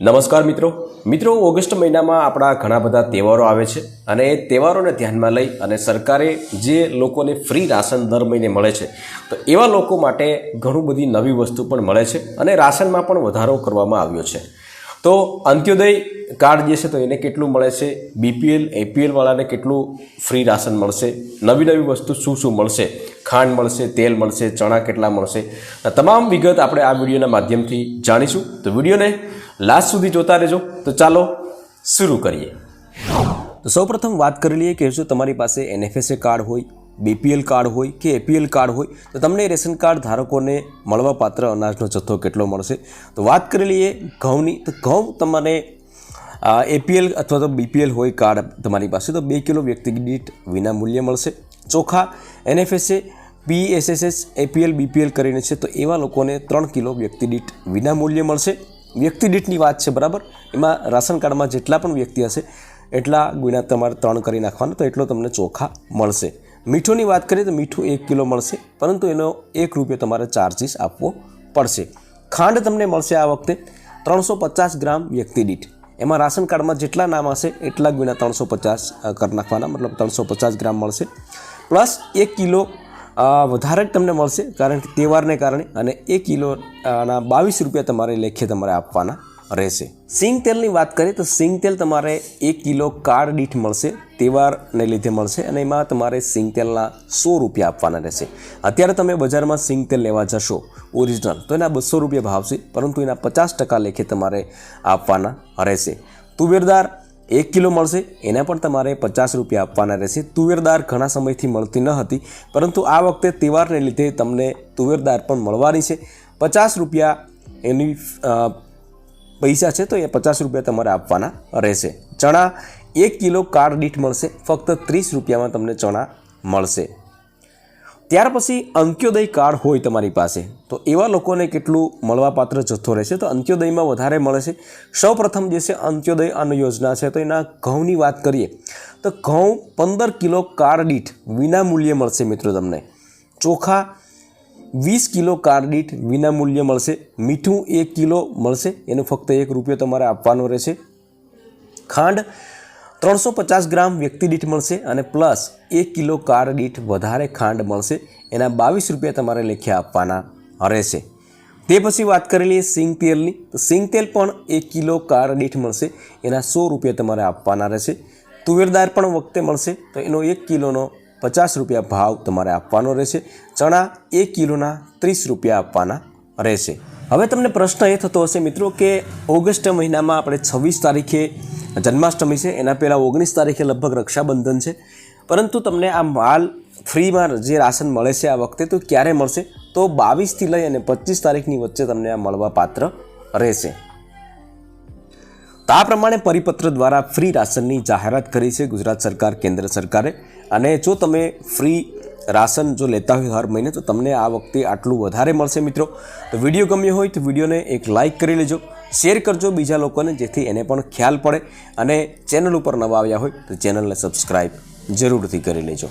નમસ્કાર મિત્રો. મિત્રો, ઓગસ્ટ મહિનામાં આપણા ઘણા બધા તહેવારો આવે છે અને એ તહેવારોને ધ્યાનમાં લઈ અને સરકારે જે લોકોને ફ્રી રાશન દર મહિને મળે છે, તો એવા લોકો માટે ઘણું બધી નવી વસ્તુ પણ મળે છે અને રાશનમાં પણ વધારો કરવામાં આવ્યો છે. તો અંત્યોદય કાર્ડ જે છે તો એને કેટલું મળે છે? બીપીએલ એપીએલ વાળાને કેટલું ફ્રી રાશન મળશે? નવી નવી વસ્તુ શું શું મળશે? ખાંડ મળશે, તેલ મળશે, ચણા કેટલા મળશે? તમામ વિગત આપણે આ વિડીયોના માધ્યમથી જાણીશું. તો વિડીયોને લાસ્ટ સુધી જોતા રહેજો. તો ચાલો શરૂ કરીએ. તો સૌપ્રથમ વાત કરી લઈએ કે જો તમારી પાસે એનએફએસએ કાર્ડ હોય બીપીએલ કાર્ડ હોય કે એપીએલ કાર્ડ હોય, તો તમને રેશન કાર્ડ ધારકોને મળવાપાત્ર અનાજનો જથ્થો કેટલો મળશે? તો વાત કરી લઈએ ઘઉંની. તો ઘઉં તમારે એપીએલ અથવા તો બીપીએલ હોય કાર્ડ તમારી પાસે, તો બે કિલો વ્યક્તિ દીઠ વિના મૂલ્ય મળશે. ચોખા, એનએફએસએ, પીએસએસએસ, એપીએલ, બીપીએલ કરીને છે, તો એવા લોકોને ત્રણ કિલો વ્યક્તિ દીઠ વિના મૂલ્યે મળશે. વ્યક્તિ દીઠની વાત છે, બરાબર? એમાં રાશન કાર્ડમાં જેટલા પણ વ્યક્તિ હશે, એટલા ગુના તમારે ત્રણ કરી નાખવાના, તો એટલો તમને ચોખા મળશે. મીઠુંની વાત કરીએ તો મીઠું એક કિલો મળશે, પરંતુ એનો એક રૂપિયો તમારે ચાર્જીસ આપવો પડશે. ખાંડ તમને મળશે આ વખતે ત્રણસો પચાસ ગ્રામ વ્યક્તિ દીઠ. એમાં રાશન કાર્ડમાં જેટલા નામ હશે, એટલા ગુણ્યા ત્રણસો પચાસ કરી નાખવાના, મતલબ ત્રણસો પચાસ ગ્રામ મળશે. પ્લસ એક કિલો વધારે જ તમને મળશે, કારણ કે તહેવારને કારણે અને એક કિલોના બાવીસ રૂપિયા તમારે લેખે તમારે આપવાના રહેશે. સિંગ તેલની વાત કરીએ તો સિંગ તેલ તમારે એક કિલો કાર્ડ દીઠ મળશે, તહેવારને લીધે મળશે અને એમાં તમારે સિંગ તેલના સો રૂપિયા આપવાના રહેશે. અત્યારે તમે બજારમાં સિંગ તેલ લેવા જશો, ઓરિજિનલ, તો એના બસો રૂપિયા ભાવ છે, પરંતુ એના પચાસ ટકા લેખે તમારે આપવાના રહેશે. તુવેરદાર એક કિલો મળશે, એના પણ તમારે પચાસ રૂપિયા આપવાના રહેશે. તુવેર દાળ ઘણા સમયથી મળતી ન હતી, પરંતુ આ વખતે તહેવારને લીધે તમને તુવેર દાળ પણ મળવાની છે. પચાસ રૂપિયા એની પૈસા છે તો એ પચાસ રૂપિયા તમારે આપવાના રહેશે. ચણા એક કિલો કાર દીઠ મળશે, ફક્ત ત્રીસ રૂપિયામાં તમને ચણા મળશે. ત્યાર પછી અંત્યોદય કાર્ડ હોય તમારી પાસે, તો એવા લોકોને કેટલું મળવાપાત્ર જથ્થો રહેશે? તો અંત્યોદયમાં વધારે મળે છે સૌપ્રથમ જે છે અંત્યોદય અન્ન યોજના છે, તો એના ઘઉંની વાત કરીએ, તો ઘઉં પંદર કિલો કાર્ડ દીઠ વિના મળશે મિત્રો તમને. ચોખા વીસ કિલો કાર્ડીટ દીઠ વિના મૂલ્યે મળશે. મીઠું એક કિલો મળશે. એનો ફક્ત એક રૂપિયો તમારે આપવાનો રહેશે. ખાંડ ત્રણસો પચાસ ગ્રામ વ્યક્તિ દીઠ મળશે અને પ્લસ એક કિલો કાર દીઠ વધારે ખાંડ મળશે. એના બાવીસ રૂપિયા તમારે લેખે આપવાના રહેશે. તે પછી વાત કરી લઈએ સિંગ તેલની. તો સિંગ તેલ પણ એક કિલો કાર દીઠ મળશે. એના સો રૂપિયા તમારે આપવાના રહેશે. તુવેરદાર પણ વખતે મળશે. તો એનો એક કિલોનો પચાસ રૂપિયા ભાવ તમારે આપવાનો રહેશે. ચણા એક કિલોના ત્રીસ રૂપિયા આપવાના રહેશે. હવે તમને પ્રશ્ન એ થતો હશે મિત્રો કે ઓગસ્ટ મહિનામાં આપણે છવ્વીસ તારીખે જન્માષ્ટમી છે. એના પહેલાં ઓગણીસ તારીખે લગભગ રક્ષાબંધન છે. પરંતુ તમને આ માલ ફ્રીમાં જે રાશન મળે છે આ વખતે તો ક્યારે મળશે? તો બાવીસથી લઈ અને પચીસ તારીખની વચ્ચે તમને આ મળવા પાત્ર રહેશે. તો આ પ્રમાણે પરિપત્ર દ્વારા ફ્રી રાશનની જાહેરાત કરી છે ગુજરાત સરકાર, કેન્દ્ર સરકારે. અને જો તમે ફ્રી રાશન જો લેતા હોય હર મહિને, તો તમને આ વખતે આટલું વધારે મળશે મિત્રો. તો વીડિયો ગમ્યો હોય તો વિડીયોને એક લાઇક કરી લેજો. શેર કરજો બીજા લોકોને જેથી એને પણ ખ્યાલ પડે અને ચેનલ ઉપર નવા આવ્યા હોય તો ચેનલને સબસ્ક્રાઈબ જરૂરથી કરી લેજો.